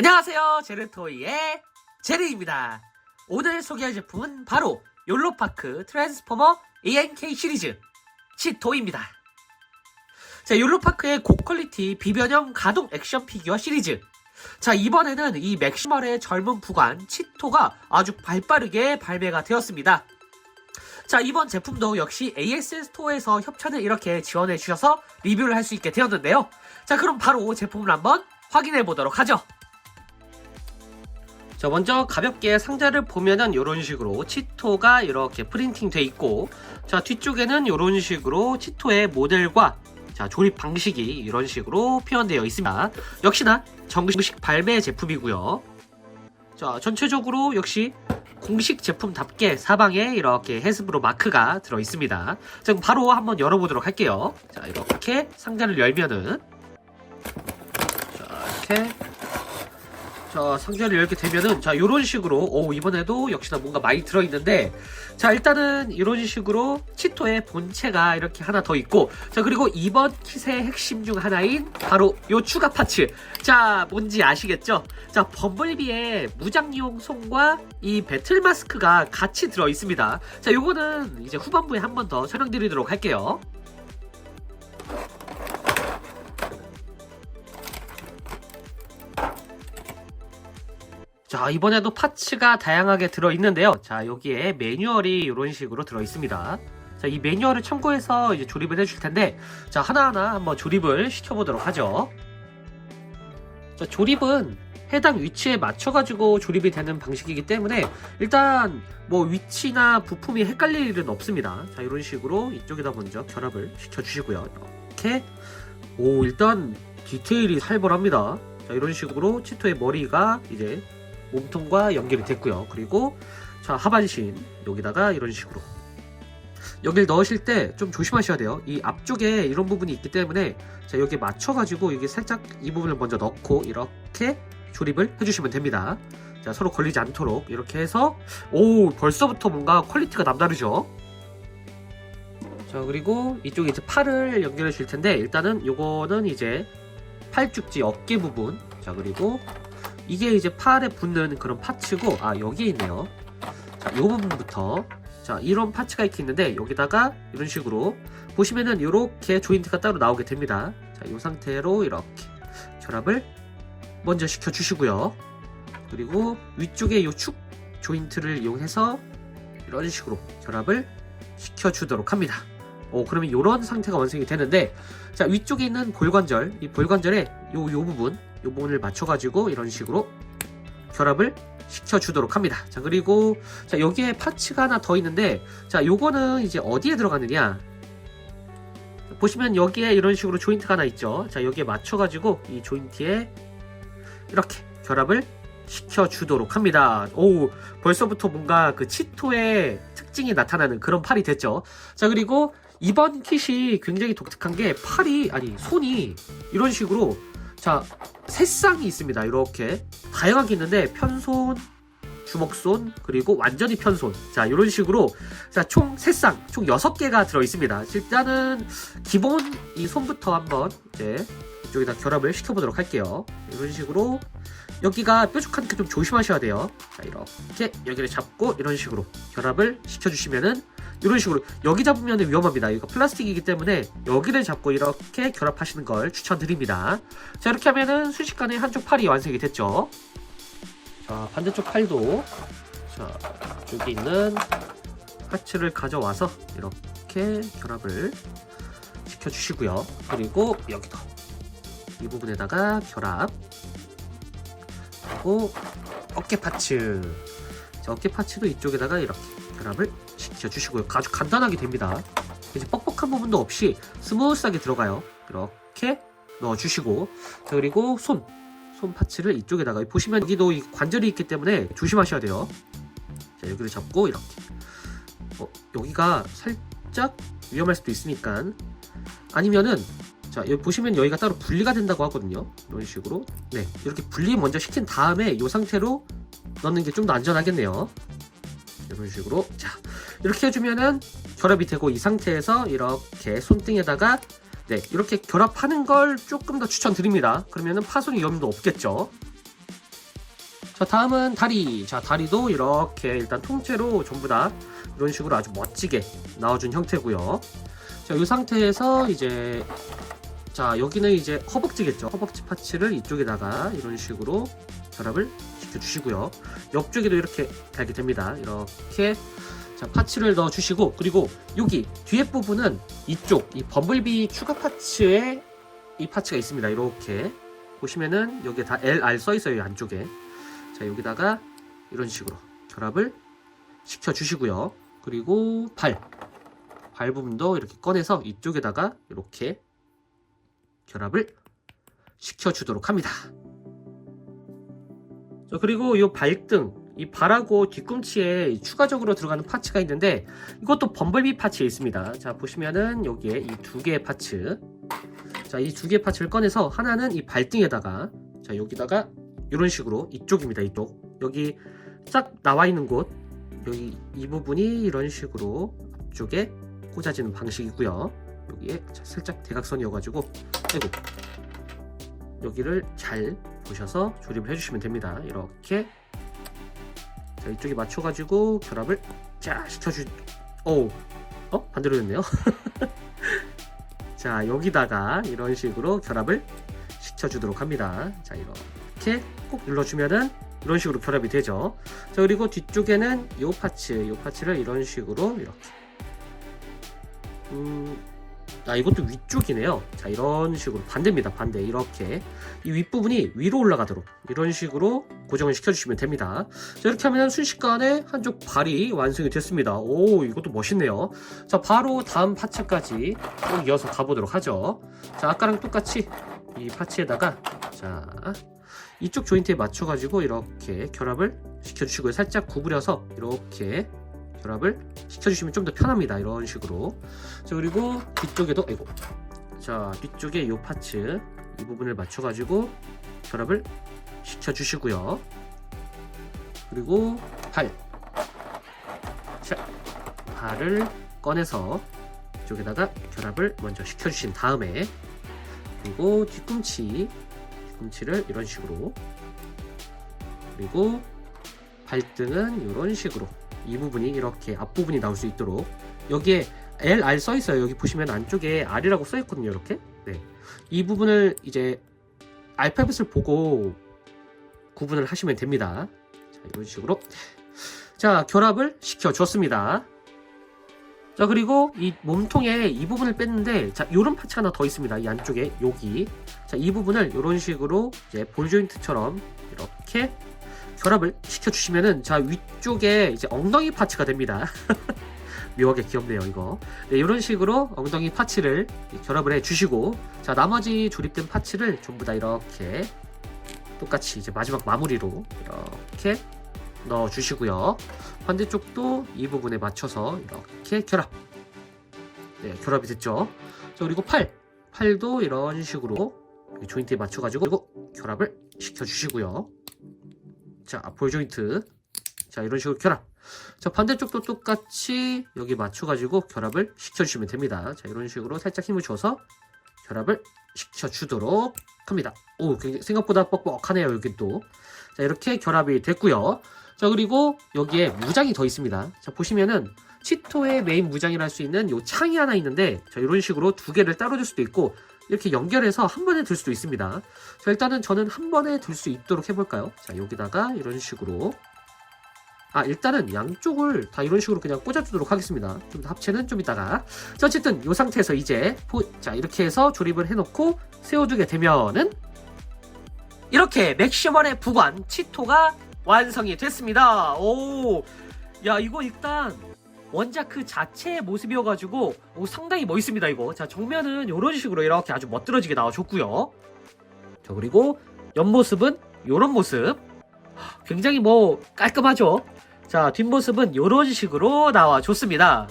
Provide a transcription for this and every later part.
안녕하세요. 제르토이의 제르입니다. 오늘 소개할 제품은 바로 욜로파크 트랜스포머 ANK 시리즈 치토입니다. 자, 욜로파크의 고퀄리티 비변형 가동 액션 피규어 시리즈. 자, 이번에는 이 맥시멀의 젊은 부관 치토가 아주 발빠르게 발매가 되었습니다. 자, 이번 제품도 역시 AS 스토어에서 협찬을 이렇게 지원해 주셔서 리뷰를 할 수 있게 되었는데요. 자, 그럼 바로 제품을 한번 확인해 보도록 하죠. 자, 먼저 가볍게 상자를 보면은 이런 식으로 치토가 이렇게 프린팅 돼 있고, 자, 뒤쪽에는 이런 식으로 치토의 모델과 자, 조립 방식이 이런 식으로 표현되어 있습니다. 역시나 정식 발매 제품이고요. 자, 전체적으로 역시 공식 제품답게 사방에 이렇게 해스브로 마크가 들어 있습니다. 자, 그럼 바로 한번 열어보도록 할게요. 자, 이렇게 상자를 열면은 자, 이렇게 자, 상자를 열게 되면은, 자, 요런 식으로, 오, 이번에도 역시나 뭔가 많이 들어있는데, 자, 일단은 이런 식으로 치토의 본체가 이렇게 하나 더 있고, 자, 그리고 이번 킷의 핵심 중 하나인 바로 요 추가 파츠. 자, 뭔지 아시겠죠? 자, 범블비의 무장용 손과 이 배틀 마스크가 같이 들어 있습니다. 자, 요거는 이제 후반부에 한 번 더 설명드리도록 할게요. 자, 이번에도 파츠가 다양하게 들어있는데요. 자, 여기에 매뉴얼이 이런 식으로 들어있습니다. 자, 이 매뉴얼을 참고해서 이제 조립을 해줄 텐데, 자, 하나하나 한번 조립을 시켜보도록 하죠. 자, 조립은 해당 위치에 맞춰가지고 조립이 되는 방식이기 때문에, 일단, 뭐, 위치나 부품이 헷갈릴 일은 없습니다. 자, 이런 식으로 이쪽에다 먼저 결합을 시켜주시고요. 이렇게. 오, 일단, 디테일이 살벌합니다. 자, 이런 식으로 치토의 머리가 이제 몸통과 연결이 됐고요. 그리고 자 하반신 여기다가 이런 식으로 여기를 넣으실 때 좀 조심하셔야 돼요. 이 앞쪽에 이런 부분이 있기 때문에 자 여기에 맞춰가지고 이게 살짝 이 부분을 먼저 넣고 이렇게 조립을 해주시면 됩니다. 자 서로 걸리지 않도록 이렇게 해서 오 벌써부터 뭔가 퀄리티가 남다르죠. 자 그리고 이쪽에 이제 팔을 연결해 줄 텐데 일단은 요거는 이제 팔죽지 어깨 부분 자 그리고 이게 이제 팔에 붙는 그런 파츠고 아 여기에 있네요. 자, 이 부분부터. 자 이런 파츠가 이렇게 있는데 여기다가 이런 식으로 보시면은 이렇게 조인트가 따로 나오게 됩니다. 자이 상태로 이렇게 결합을 먼저 시켜 주시고요. 그리고 위쪽에 이축 조인트를 이용해서 이런 식으로 결합을 시켜 주도록 합니다. 오 그러면 이런 상태가 완성이 되는데 자 위쪽에 있는 볼관절 이 볼관절에 요요 부분 요 부분을 맞춰가지고 이런 식으로 결합을 시켜주도록 합니다. 자 그리고 자 여기에 파츠가 하나 더 있는데 자 요거는 이제 어디에 들어가느냐 보시면 여기에 이런 식으로 조인트가 하나 있죠. 자 여기에 맞춰가지고 이 조인트에 이렇게 결합을 시켜주도록 합니다. 오 벌써부터 뭔가 그 치토의 특징이 나타나는 그런 팔이 됐죠. 자 그리고 이번 킷이 굉장히 독특한 게 팔이 아니 손이 이런 식으로 자 새쌍이 있습니다. 이렇게 다양하게 있는데 편손, 주먹손 그리고 완전히 편손 자 이런 식으로 자총 새쌍 총 6개가 들어 있습니다. 일단은 기본 이 손부터 한번 이제 이쪽에다 결합을 시켜보도록 할게요. 이런 식으로 여기가 뾰족하니까 좀 조심하셔야 돼요. 자 이렇게 여기를 잡고 이런 식으로 결합을 시켜주시면은 이런 식으로 여기 잡으면 위험합니다. 이거 플라스틱이기 때문에 여기를 잡고 이렇게 결합하시는 걸 추천드립니다. 자 이렇게 하면은 순식간에 한쪽 팔이 완성이 됐죠. 자 반대쪽 팔도 자 여기 있는 파츠를 가져와서 이렇게 결합을 시켜주시고요. 그리고 여기도 이 부분에다가 결합 그리고 어깨 파츠 자, 어깨 파츠도 이쪽에다가 이렇게 결합을 시켜주시고요. 아주 간단하게 됩니다. 이제 뻑뻑한 부분도 없이 스무스하게 들어가요. 이렇게 넣어주시고 자, 그리고 손, 손 파츠를 이쪽에다가 보시면 여기도 이 관절이 있기 때문에 조심하셔야 돼요. 자, 여기를 잡고 이렇게 어, 여기가 살짝 위험할 수도 있으니까 아니면은 자 여기 보시면 여기가 따로 분리가 된다고 하거든요. 이런 식으로 네 이렇게 분리 먼저 시킨 다음에 이 상태로 넣는 게 좀 더 안전하겠네요. 이런 식으로 자 이렇게 해주면은 결합이 되고 이 상태에서 이렇게 손등에다가 네 이렇게 결합하는 걸 조금 더 추천드립니다. 그러면은 파손 위험도 없겠죠. 자 다음은 다리 자 다리도 이렇게 일단 통째로 전부 다 이런 식으로 아주 멋지게 나와준 형태고요 자 이 상태에서 이제 자 여기는 이제 허벅지겠죠. 허벅지 파츠를 이쪽에다가 이런 식으로 결합을 시켜주시고요. 옆쪽에도 이렇게 달게 됩니다. 이렇게. 자 파츠를 넣어 주시고 그리고 여기 뒤에 부분은 이쪽 이 범블비 추가 파츠에 이 파츠가 있습니다. 이렇게. 보시면은 여기에 다 LR 써 있어요 이 안쪽에. 자 여기다가 이런 식으로 결합을 시켜 주시고요. 그리고 발. 발 부분도 이렇게 꺼내서 이쪽에다가 이렇게 결합을 시켜 주도록 합니다. 자, 그리고 이 발등 이 발하고 뒤꿈치에 추가적으로 들어가는 파츠가 있는데 이것도 범블비 파츠에 있습니다. 자 보시면은 여기에 이 두 개의 파츠. 자이 두 개의 파츠를 꺼내서 하나는 이 발등에다가 자 여기다가 이런 식으로 이쪽입니다 이쪽. 여기 싹 나와 있는 곳. 여기 이 부분이 이런 식으로 앞쪽에 꽂아지는 방식이고요 여기에 자, 살짝 대각선이어가지고 아이고 여기를 잘 보셔서 조립을 해주시면 됩니다. 이렇게 자 이쪽에 맞춰가지고 결합을 자 시켜주 오 어? 반대로 됐네요. 자 여기다가 이런 식으로 결합을 시켜주도록 합니다. 자 이렇게 꼭 눌러주면은 이런 식으로 결합이 되죠. 자 그리고 뒤쪽에는 이 파츠 이 파츠를 이런 식으로 이렇게. 음, 아 이것도 위쪽이네요. 자 이런 식으로 반대입니다. 반대. 이렇게. 이 윗부분이 위로 올라가도록 이런 식으로 고정을 시켜주시면 됩니다. 자 이렇게 하면 순식간에 한쪽 발이 완성이 됐습니다. 오 이것도 멋있네요. 자 바로 다음 파츠까지 꼭 이어서 가보도록 하죠. 자 아까랑 똑같이 이 파츠에다가 자 이쪽 조인트에 맞춰가지고 이렇게 결합을 시켜주시고요. 살짝 구부려서 이렇게 결합을 시켜주시면 좀 더 편합니다. 이런 식으로. 자 그리고 뒤쪽에도 아이고. 자 뒤쪽에 이 파츠 이 부분을 맞춰가지고 결합을 시켜주시고요. 그리고 발. 자, 발을 꺼내서 이쪽에다가 결합을 먼저 시켜주신 다음에 그리고 뒤꿈치 뒤꿈치를 이런 식으로. 그리고 발등은 이런 식으로 이 부분이 이렇게 앞부분이 나올 수 있도록 여기에 LR 써 있어요. 여기 보시면 안쪽에 R이라고 써 있거든요. 이렇게. 네. 이 부분을 이제 알파벳을 보고 구분을 하시면 됩니다. 자, 이런 식으로. 자, 결합을 시켜 줬습니다. 자, 그리고 이 몸통에 이 부분을 뺐는데, 자, 요런 파츠가 하나 더 있습니다. 이 안쪽에, 여기. 자, 이 부분을 이런 식으로 이제 볼 조인트처럼 이렇게 결합을 시켜주시면은 자 위쪽에 이제 엉덩이 파츠가 됩니다. 묘하게 귀엽네요 이거. 네, 이런 식으로 엉덩이 파츠를 결합을 해 주시고 자 나머지 조립된 파츠를 전부 다 이렇게 똑같이 이제 마지막 마무리로 이렇게 넣어 주시고요. 반대쪽도 이 부분에 맞춰서 이렇게 결합. 네, 결합이 됐죠. 자 그리고 팔, 팔도 이런 식으로 조인트에 맞춰 가지고 결합을 시켜 주시고요. 자, 볼 조인트. 자, 이런 식으로 결합. 자, 반대쪽도 똑같이 여기 맞춰가지고 결합을 시켜주시면 됩니다. 자, 이런 식으로 살짝 힘을 줘서 결합을 시켜주도록 합니다. 오, 굉장히 생각보다 뻑뻑하네요, 여기 또. 자, 이렇게 결합이 됐고요. 자, 그리고 여기에 무장이 더 있습니다. 자, 보시면은 치토의 메인 무장이라 할 수 있는 요 창이 하나 있는데 자, 이런 식으로 두 개를 따로 줄 수도 있고 이렇게 연결해서 한 번에 들 수도 있습니다. 자, 일단은 저는 한 번에 들 수 있도록 해볼까요? 자, 여기다가 이런 식으로. 아, 일단은 양쪽을 다 이런 식으로 그냥 꽂아주도록 하겠습니다. 좀더 합체는 좀 이따가. 자, 어쨌든 이 상태에서 이제, 포, 자, 이렇게 해서 조립을 해놓고 세워두게 되면은, 이렇게 맥시멀의 부관, 치토가 완성이 됐습니다. 오, 야, 이거 일단, 원작 그 자체의 모습이어가지고 오, 상당히 멋있습니다 이거. 자 정면은 이런 식으로 이렇게 아주 멋들어지게 나와줬고요. 자 그리고 옆모습은 이런 모습. 굉장히 뭐 깔끔하죠? 자 뒷모습은 이런 식으로 나와줬습니다.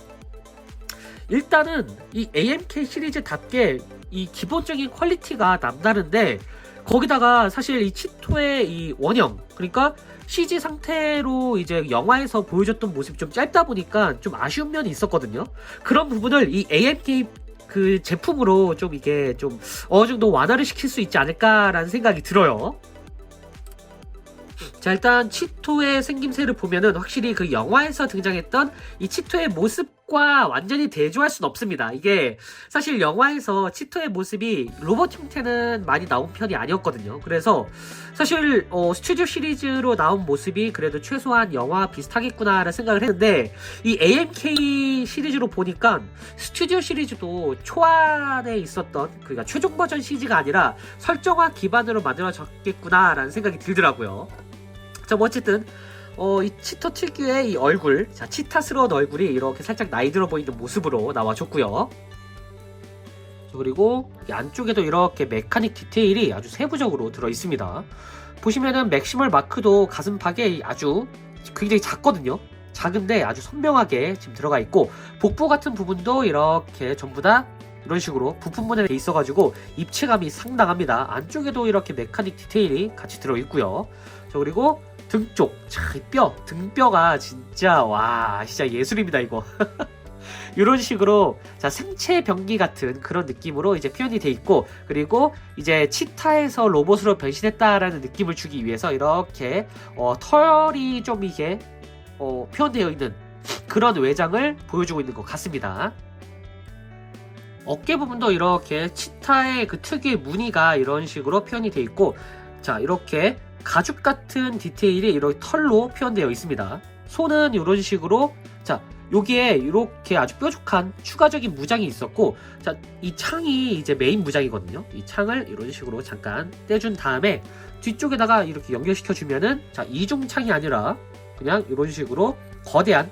일단은 이 AMK 시리즈답게 이 기본적인 퀄리티가 남다른데 거기다가 사실 이 치토의 이 원형 그러니까 CG 상태로 이제 영화에서 보여줬던 모습이 좀 짧다 보니까 좀 아쉬운 면이 있었거든요. 그런 부분을 이 AMK 그 제품으로 좀 이게 좀 어느 정도 완화를 시킬 수 있지 않을까라는 생각이 들어요. 자자 일단 치토의 생김새를 보면은 확실히 그 영화에서 등장했던 이 치토의 모습과 완전히 대조할 수는 없습니다. 이게 사실 영화에서 치토의 모습이 로봇 형태는 많이 나온 편이 아니었거든요. 그래서 사실 어, 스튜디오 시리즈로 나온 모습이 그래도 최소한 영화 비슷하겠구나라는 생각을 했는데 이 AMK 시리즈로 보니까 스튜디오 시리즈도 초안에 있었던 그러니까 최종 버전 CG가 아니라 설정화 기반으로 만들어졌겠구나라는 생각이 들더라고요. 자, 뭐 어쨌든 어, 이 치토 특유의 이 얼굴, 자, 치타스러운 얼굴이 이렇게 살짝 나이 들어 보이는 모습으로 나와줬고요. 자, 그리고 이 안쪽에도 이렇게 메카닉 디테일이 아주 세부적으로 들어 있습니다. 보시면은 맥시멀 마크도 가슴팍에 아주 굉장히 작거든요. 작은데 아주 선명하게 지금 들어가 있고 복부 같은 부분도 이렇게 전부 다 이런 식으로 부품분에 돼 있어가지고 입체감이 상당합니다. 안쪽에도 이렇게 메카닉 디테일이 같이 들어 있고요. 자 그리고 등 쪽, 자, 이 뼈, 등뼈가 진짜 와 진짜 예술입니다 이거. 이런 식으로 자 생체 병기 같은 그런 느낌으로 이제 표현이 돼 있고 그리고 이제 치타에서 로봇으로 변신했다라는 느낌을 주기 위해서 이렇게 어, 털이 좀 이게 어, 표현되어 있는 그런 외장을 보여주고 있는 것 같습니다. 어깨 부분도 이렇게 치타의 그 특유의 무늬가 이런 식으로 표현이 되어 있고 자 이렇게 가죽 같은 디테일이 이렇게 털로 표현되어 있습니다. 손은 이런 식으로 자 여기에 이렇게 아주 뾰족한 추가적인 무장이 있었고 자 이 창이 이제 메인 무장이거든요. 이 창을 이런 식으로 잠깐 떼준 다음에 뒤쪽에다가 이렇게 연결시켜 주면은 자 이중 창이 아니라 그냥 이런 식으로 거대한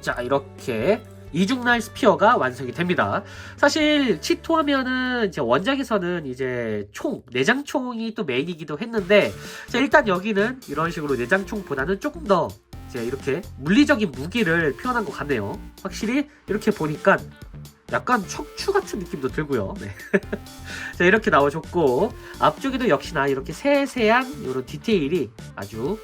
자 이렇게 이중날 스피어가 완성이 됩니다. 사실 치토 하면은 이제 원작에서는 이제 총 내장총이 또 메인이기도 했는데 자 일단 여기는 이런 식으로 내장총보다는 조금 더 이제 이렇게 물리적인 무기를 표현한 것 같네요. 확실히 이렇게 보니까 약간 척추 같은 느낌도 들고요. 네. 자 이렇게 나와줬고 앞쪽에도 역시나 이렇게 세세한 이런 디테일이 아주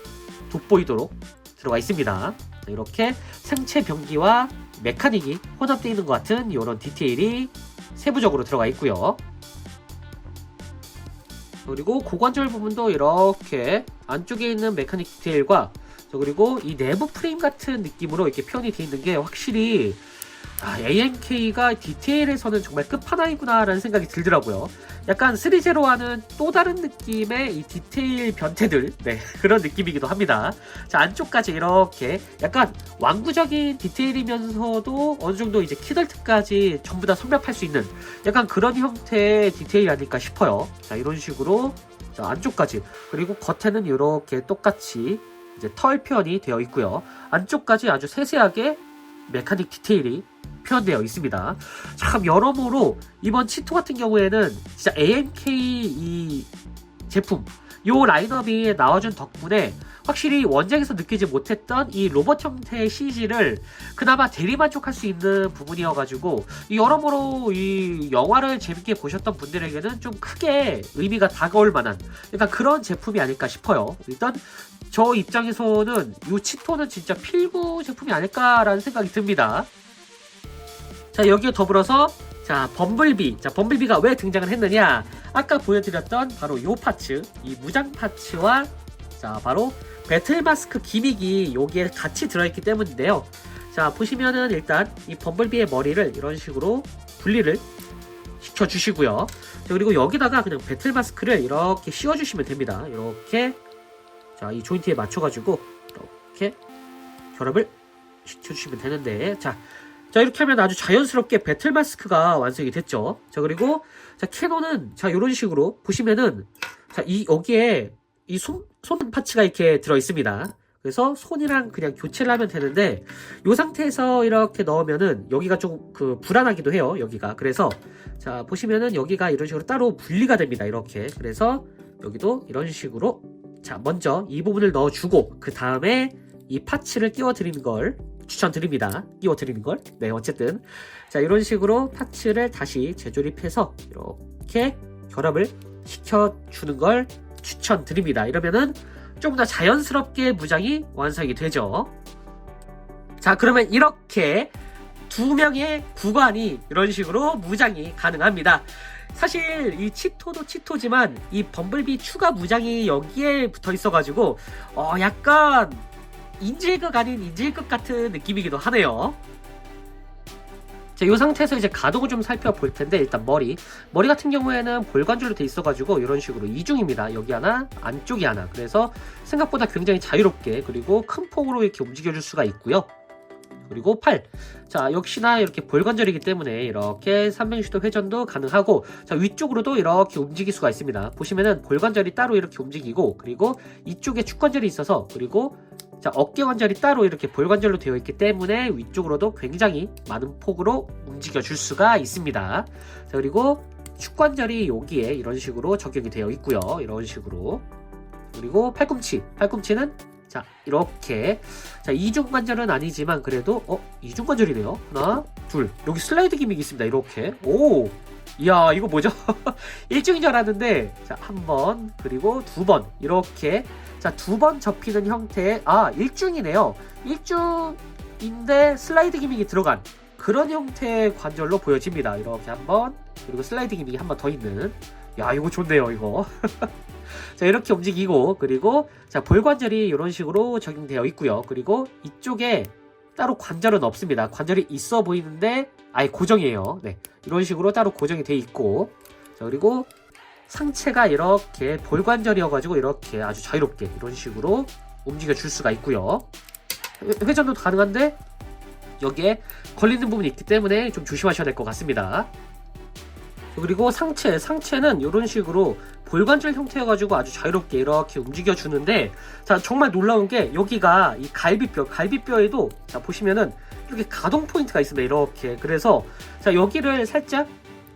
돋보이도록 들어가 있습니다. 자, 이렇게 생체 병기와 메카닉이 혼합되어 있는 것 같은 이런 디테일이 세부적으로 들어가 있고요. 그리고 고관절 부분도 이렇게 안쪽에 있는 메카닉 디테일과 저 그리고 이 내부 프레임 같은 느낌으로 이렇게 표현이 되어 있는 게 확실히 아, AMK가 디테일에서는 정말 끝판왕이구나라는 생각이 들더라고요. 약간 3제로와는 또 다른 느낌의 이 디테일 변태들, 네, 그런 느낌이기도 합니다. 자, 안쪽까지 이렇게 약간 완구적인 디테일이면서도 어느 정도 이제 키덜트까지 전부 다 섭렵할 수 있는 약간 그런 형태의 디테일이 아닐까 싶어요. 자, 이런 식으로 자, 안쪽까지 그리고 겉에는 이렇게 똑같이 이제 털 표현이 되어 있고요. 안쪽까지 아주 세세하게 메카닉 디테일이 표현되어 있습니다. 참 여러모로 이번 치토 같은 경우에는 진짜 AMK 이 제품 요 라인업이 나와준 덕분에 확실히 원작에서 느끼지 못했던 이 로봇 형태의 CG를 그나마 대리만족할 수 있는 부분이어가지고 이 여러모로 이 영화를 재밌게 보셨던 분들에게는 좀 크게 의미가 다가올 만한 약간 그런 제품이 아닐까 싶어요. 일단 저 입장에서는 이 치토는 진짜 필구 제품이 아닐까라는 생각이 듭니다. 자 여기에 더불어서 자 범블비. 자 범블비가 왜 등장을 했느냐? 아까 보여드렸던 바로 요 파츠 이 무장 파츠와 자 바로 배틀 마스크 기믹이 여기에 같이 들어있기 때문인데요. 자 보시면은 일단 이 범블비의 머리를 이런 식으로 분리를 시켜주시고요. 자, 그리고 여기다가 그냥 배틀 마스크를 이렇게 씌워주시면 됩니다. 이렇게 자 이 조인트에 맞춰가지고 이렇게 결합을 시켜주시면 되는데 자 자 이렇게 하면 아주 자연스럽게 배틀 마스크가 완성이 됐죠. 자 그리고 자 캐논은 자 이런 식으로 보시면은 자 이 여기에 이 손 손 파츠가 이렇게 들어 있습니다. 그래서 손이랑 그냥 교체를 하면 되는데 이 상태에서 이렇게 넣으면은 여기가 좀 그 불안하기도 해요. 여기가 그래서 자 보시면은 여기가 이런 식으로 따로 분리가 됩니다. 이렇게 그래서 여기도 이런 식으로 자 먼저 이 부분을 넣어주고 그 다음에 이 파츠를 끼워 드리는 걸 추천드립니다. 끼워드리는 걸. 네, 어쨌든. 자, 이런 식으로 파츠를 다시 재조립해서 이렇게 결합을 시켜주는 걸 추천드립니다. 이러면은 좀 더 자연스럽게 무장이 완성이 되죠. 자, 그러면 이렇게 두 명의 구간이 이런 식으로 무장이 가능합니다. 사실 이 치토도 치토지만 이 범블비 추가 무장이 여기에 붙어 있어가지고 어 약간 인질극 아닌 인질극 같은 느낌이기도 하네요. 자, 이 상태에서 이제 가독을 좀 살펴볼 텐데 일단 머리 머리 같은 경우에는 볼관절로 돼 있어가지고 이런 식으로 이중입니다. 여기 하나, 안쪽이 하나. 그래서 생각보다 굉장히 자유롭게 그리고 큰 폭으로 이렇게 움직여줄 수가 있고요. 그리고 팔. 자, 역시나 이렇게 볼관절이기 때문에 이렇게 360도 회전도 가능하고 자, 위쪽으로도 이렇게 움직일 수가 있습니다. 보시면은 볼관절이 따로 이렇게 움직이고 그리고 이쪽에 축관절이 있어서 그리고 자, 어깨 관절이 따로 이렇게 볼관절로 되어 있기 때문에 위쪽으로도 굉장히 많은 폭으로 움직여 줄 수가 있습니다. 자, 그리고 축관절이 여기에 이런 식으로 적용이 되어 있고요. 이런 식으로. 그리고 팔꿈치. 팔꿈치는 자, 이렇게. 자, 이중 관절은 아니지만 그래도 어, 이중 관절이네요. 하나, 둘. 여기 슬라이드 기믹이 있습니다. 이렇게. 오. 이야, 이거 뭐죠? 일중인 줄 알았는데 자, 한 번, 그리고 두 번. 이렇게 자, 두 번 접히는 형태의 아, 일중이네요. 일중인데 슬라이드 기믹이 들어간 그런 형태의 관절로 보여집니다. 이렇게 한 번, 그리고 슬라이드 기믹이 한 번 더 있는. 야, 이거 좋네요, 이거. 자, 이렇게 움직이고, 그리고, 자, 볼관절이 이런 식으로 적용되어 있고요. 그리고 이쪽에 따로 관절은 없습니다. 관절이 있어 보이는데, 아예 고정이에요. 네. 이런 식으로 따로 고정이 돼 있고, 자, 그리고 상체가 이렇게 볼관절이어가지고 이렇게 아주 자유롭게 이런 식으로 움직여 줄 수가 있고요. 회- 회전도 가능한데 여기에 걸리는 부분이 있기 때문에 좀 조심하셔야 될 것 같습니다. 그리고 상체, 상체는 이런 식으로 볼관절 형태여가지고 아주 자유롭게 이렇게 움직여 주는데 자 정말 놀라운 게 여기가 이 갈비뼈, 갈비뼈에도 자 보시면은 이렇게 가동 포인트가 있습니다. 이렇게 그래서 자 여기를 살짝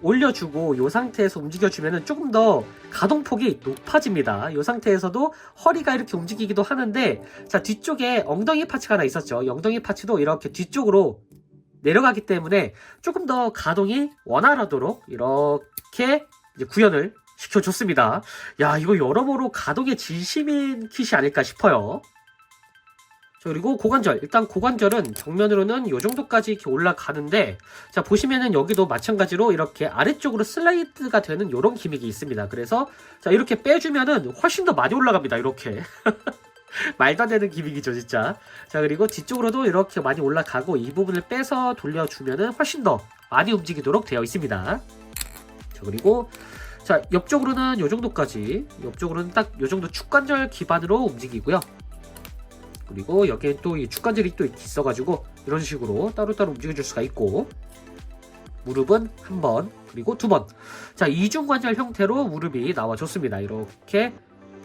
올려주고 이 상태에서 움직여주면 조금 더 가동폭이 높아집니다. 이 상태에서도 허리가 이렇게 움직이기도 하는데 자 뒤쪽에 엉덩이 파츠가 하나 있었죠. 이 엉덩이 파츠도 이렇게 뒤쪽으로 내려가기 때문에 조금 더 가동이 원활하도록 이렇게 구현을 시켜줬습니다. 야 이거 여러모로 가동의 진심인 kit이 아닐까 싶어요. 자, 그리고 고관절. 일단 고관절은 정면으로는 이 정도까지 이렇게 올라가는데, 자, 보시면은 여기도 마찬가지로 이렇게 아래쪽으로 슬라이드가 되는 이런 기믹이 있습니다. 그래서, 자, 이렇게 빼주면은 훨씬 더 많이 올라갑니다. 이렇게. 말도 안 되는 기믹이죠, 진짜. 자, 그리고 뒤쪽으로도 이렇게 많이 올라가고, 이 부분을 빼서 돌려주면은 훨씬 더 많이 움직이도록 되어 있습니다. 자, 그리고, 자, 옆쪽으로는 이 정도까지, 옆쪽으로는 딱이 정도 축관절 기반으로 움직이고요. 그리고 여기에 또이 축관절이 또 있어가지고 이런 식으로 따로따로 움직여줄 수가 있고 무릎은 한 번 그리고 두 번. 자 이중 관절 형태로 무릎이 나와줬습니다. 이렇게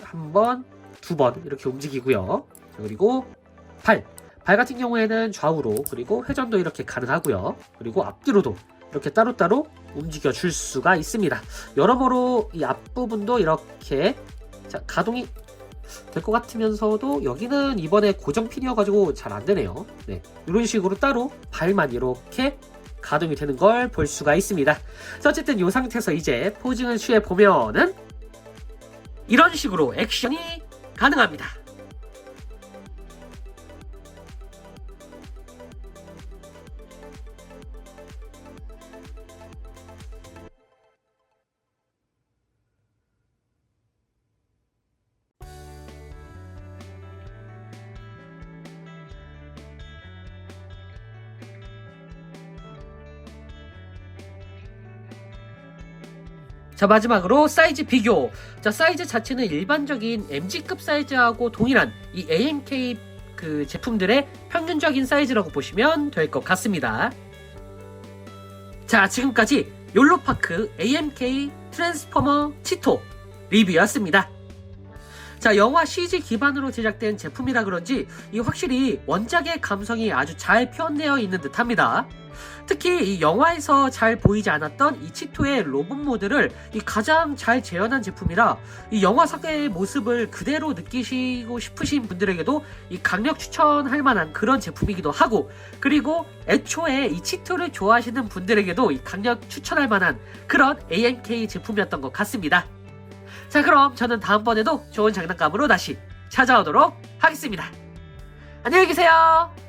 한 번, 두 번 이렇게 움직이고요. 자, 그리고 발. 발 같은 경우에는 좌우로 그리고 회전도 이렇게 가능하고요. 그리고 앞뒤로도 이렇게 따로따로 움직여 줄 수가 있습니다. 여러모로 이 앞부분도 이렇게 자, 가동이 될 것 같으면서도 여기는 이번에 고정핀이어가지고 잘 안 되네요. 네, 이런 식으로 따로 발만 이렇게 가동이 되는 걸 볼 수가 있습니다. 자, 어쨌든 이 상태에서 이제 포징을 취해 보면은 이런 식으로 액션이 가능합니다. 자 마지막으로 사이즈 비교. 자 사이즈 자체는 일반적인 MG급 사이즈하고 동일한 이 AMK 그 제품들의 평균적인 사이즈라고 보시면 될 것 같습니다. 자 지금까지 욜로파크 AMK 트랜스포머 치토 리뷰였습니다. 자 영화 CG 기반으로 제작된 제품이라 그런지 이 확실히 원작의 감성이 아주 잘 표현되어 있는 듯합니다. 특히 이 영화에서 잘 보이지 않았던 이 치토의 로봇 모드를 이 가장 잘 재현한 제품이라 이 영화상의 모습을 그대로 느끼시고 싶으신 분들에게도 이 강력 추천할 만한 그런 제품이기도 하고 그리고 애초에 이 치토를 좋아하시는 분들에게도 이 강력 추천할 만한 그런 AMK 제품이었던 것 같습니다. 자 그럼 저는 다음번에도 좋은 장난감으로 다시 찾아오도록 하겠습니다. 안녕히 계세요.